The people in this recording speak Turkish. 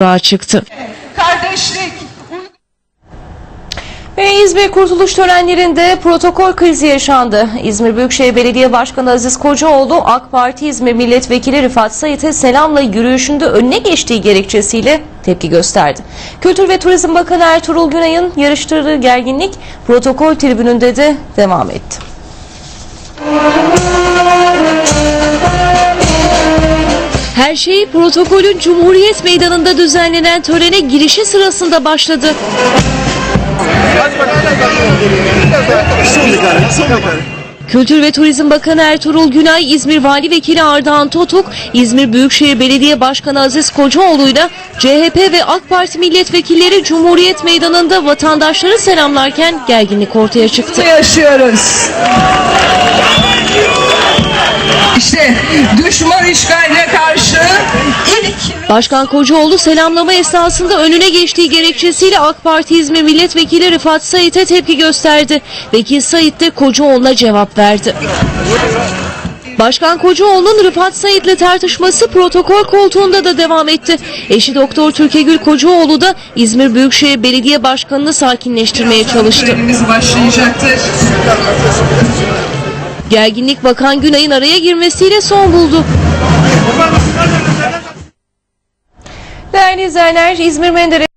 Kura çıktı. kardeşlik, Ve İzmir kurtuluş törenlerinde protokol krizi yaşandı. İzmir Büyükşehir Belediye Başkanı Aziz Kocaoğlu AK Parti İzmir Milletvekili Rıfat Sayit'e selamla yürüyüşünde önüne geçtiği gerekçesiyle tepki gösterdi. Kültür ve Turizm Bakanı Ertuğrul Günay'ın yarıştırdığı gerginlik protokol tribününde de devam etti. Her şey protokolün Cumhuriyet Meydanı'nda düzenlenen törene girişi sırasında başladı. Kültür ve Turizm Bakanı Ertuğrul Günay, İzmir Vali Vekili Ardahan Totuk, İzmir Büyükşehir Belediye Başkanı Aziz Kocaoğlu'yla CHP ve AK Parti milletvekilleri Cumhuriyet Meydanı'nda vatandaşları selamlarken gerginlik ortaya çıktı. yaşıyoruz. İşte düşman ilk Başkan Kocaoğlu selamlama esnasında önüne geçtiği gerekçesiyle AK Parti İzmir Milletvekili Rıfat Sayit'e tepki gösterdi. Vekil Sayit de Kocaoğlu'na cevap verdi. Başkan Kocaoğlu'nun Rıfat Sayit'le tartışması protokol koltuğunda da devam etti. Eşi Doktor Türkegül Kocaoğlu da İzmir Büyükşehir Belediye Başkanı'nı sakinleştirmeye çalıştı. Gerginlik Bakan Günay'ın araya girmesiyle son buldu. Değerli izleyenler İzmir Menderes